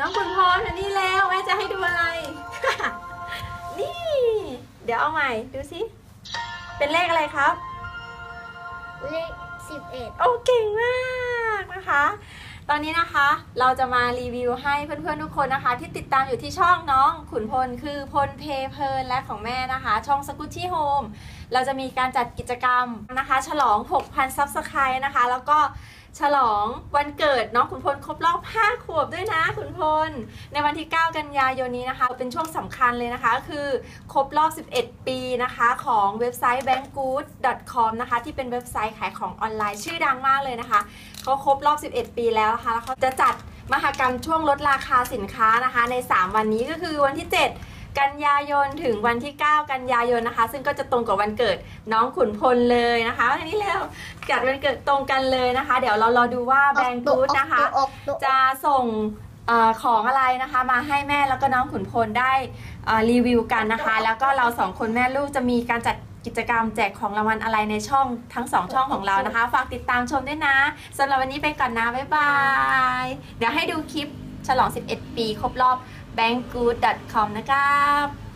น้องคุณพรอันนี้แล้วแม่จะให้ดูอะไร นี่ เดี๋ยวเอาใหม่ดูสิ เป็นเลขอะไรครับ เลขสิบเอ็ดโอ้เก่งมากนะคะ ตอนนี้นะคะเราจะมารีวิวให้เพื่อนๆทุกคนนะคะ ที่ติดตามอยู่ที่ช่องน้องขุนพลคือพลเพเพลินและของแม่นะคะ ช่องสกุชชี่โฮมเราจะมีการจัดกิจกรรมนะคะ ฉลอง 6,000ซับสไครต์นะคะ แล้วก็ ฉลองวันเกิดน้องขุนพลครบรอบ 5 ขวบด้วยนะขุนพล ในวันที่ 9 กันยายนนี้นะคะ เป็นช่วงสำคัญเลยนะคะ คือครบรอบ 11 ปีนะคะของเว็บไซต์ bankgood.com นะคะ ที่เป็นเว็บไซต์ขายของออนไลน์ชื่อดังมากเลยนะคะเขาครบรอบ 11 ปีแล้วนะคะแล้วเขาจะจัดมหกรรมช่วงลดราคาสินค้านะคะ ใน 3 วันนี้ก็คือวันที่ 7 กันยายนถึงวันที่ 9 กันยายนนะคะ ซึ่งก็จะตรงกับวันเกิดน้องขุนพลเลยนะคะอันนี้แล้วจัดวันเกิดตรงกันเลยนะคะ เดี๋ยวเรารอดูว่าแบงก์กูดนะคะ จะส่งออของอะไรนะคะมาให้แม่แล้วก็น้องขุนพลได้รีวิวกันนะคะ แล้วก็เราสองคนแม่ลูกจะมีการจัดกิจกรรมแจกของรางวัลอะไรในช่องทั้งสองช่องของเรานะคะ ฝากติดตามชมด้วยนะสำหรับวันนี้ไปก่อนนะ บ๊ายบาย เดี๋ยวให้ดูคลิปฉลอง 11 ปี ครบรอบ bankgood.com นะครับ